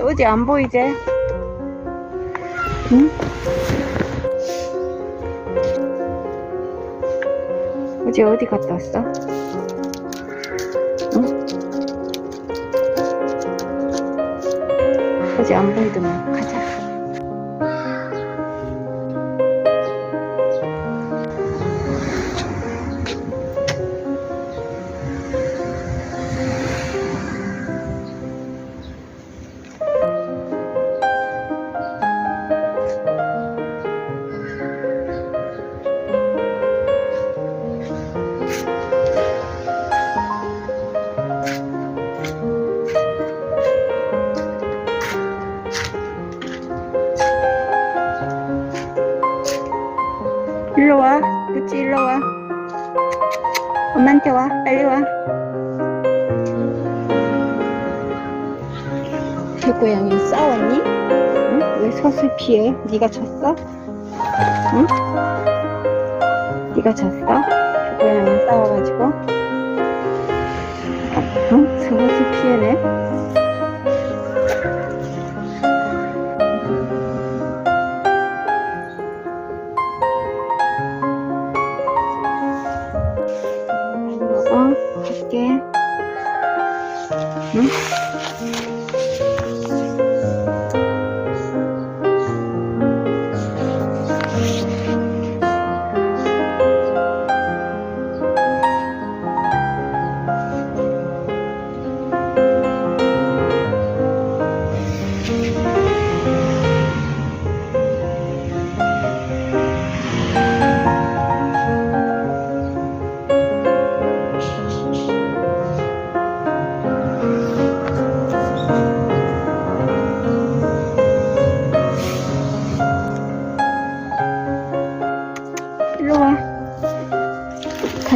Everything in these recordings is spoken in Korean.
어디 안 보이지? 응? 어제 어디 갔다 왔어? 응? 어제 안 보이더만 가자. 일로 와. 그치, 일로 와. 엄마한테 와. 빨리 와. 개고양이 싸웠니? 응? 왜 서슬 피해? 네가 쳤어? 응? 네가 쳤어? 개고양이 싸워가지고? 응? 서슬 피해네?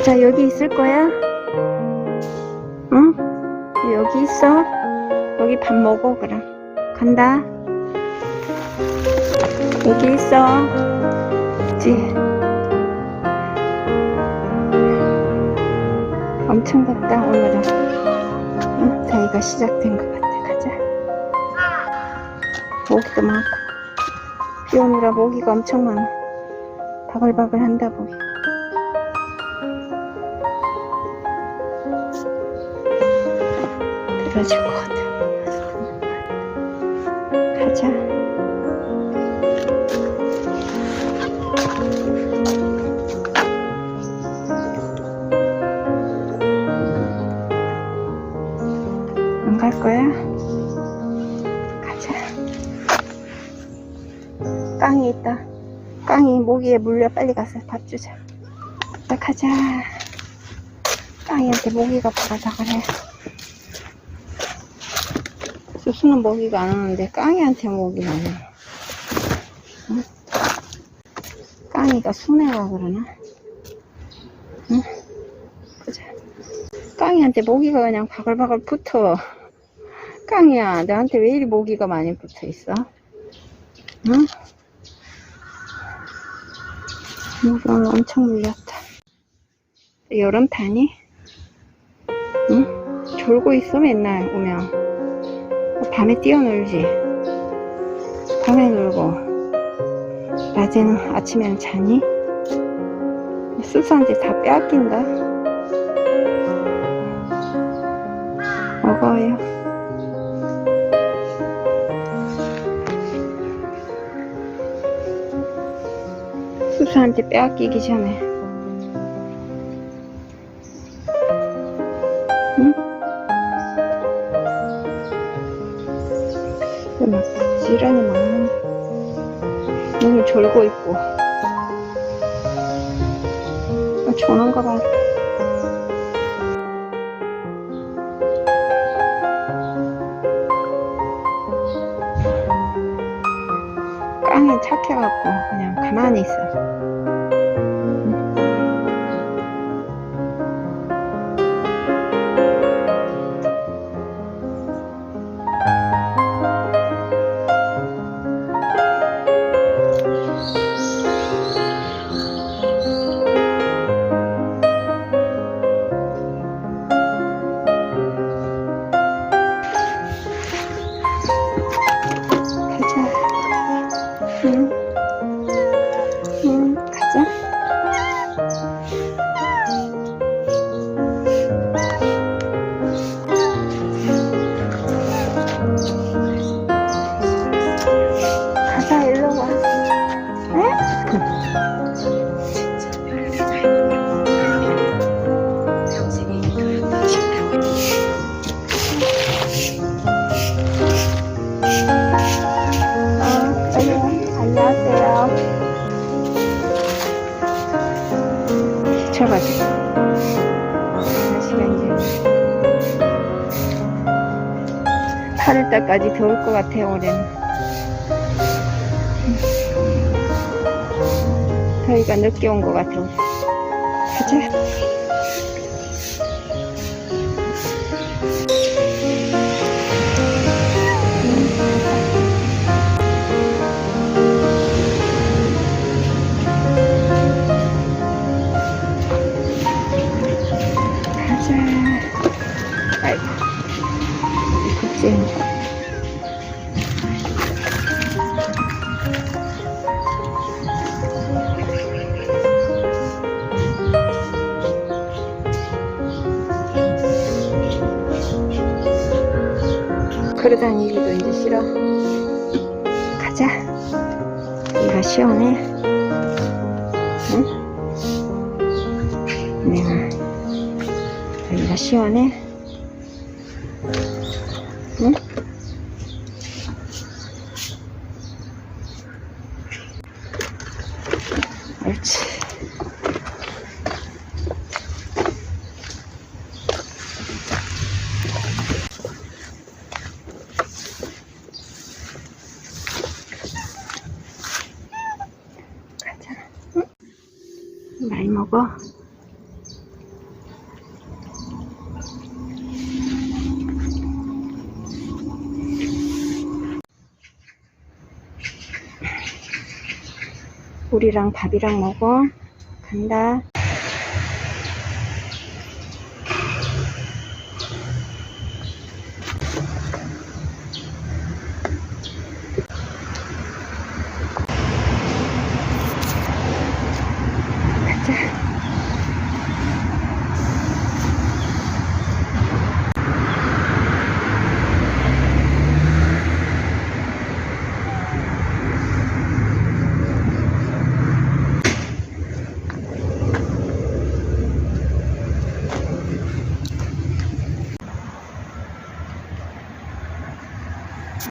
자, 여기 있을 거야? 응? 여기 있어. 여기 밥 먹어, 그럼. 간다. 여기 있어. 그치? 엄청 덥다, 오늘은. 응? 더위가 시작된 것 같아. 가자. 모기도 많고. 비 오느라 모기가 엄청 많아. 바글바글 한다 보기. 들어질 것 같아. 가자. 안갈 거야? 가자. 깡이 있다. 깡이 모기에 물려 빨리 가서 밥 주자. 자, 가자. 깡이한테 모기가 박아서 그래. 수수는 모기가 안 오는데 깡이한테 모기가 안 와. 응? 깡이가 순해가 그러나? 응? 보자. 깡이한테 모기가 그냥 바글바글 붙어. 깡이야, 너한테 왜 이리 모기가 많이 붙어 있어? 응? 모기가 오늘 엄청 물렸다. 여름 타니? 응? 졸고 있어 맨날 오면. 밤에 뛰어놀지. 밤에 놀고. 낮에는 아침에는 자니? 수수한테 다 빼앗긴다. 먹어요. 수수한테 빼앗기기 전에. 막 지란이 많네. 눈을 졸고 있고. 아, 거 봐. 깡이 착해갖고 그냥 가만히 있어. 이제 8월달까지 더울 것 같아요, 올해는. 저희가 늦게 온 것 같아요. 가자. 걸어 다니기도 이제 싫어. 가자. 여기가 시원해. 응? 내가 여기가 시원해. 많이 먹어. 우리랑 밥이랑 먹어. 간다.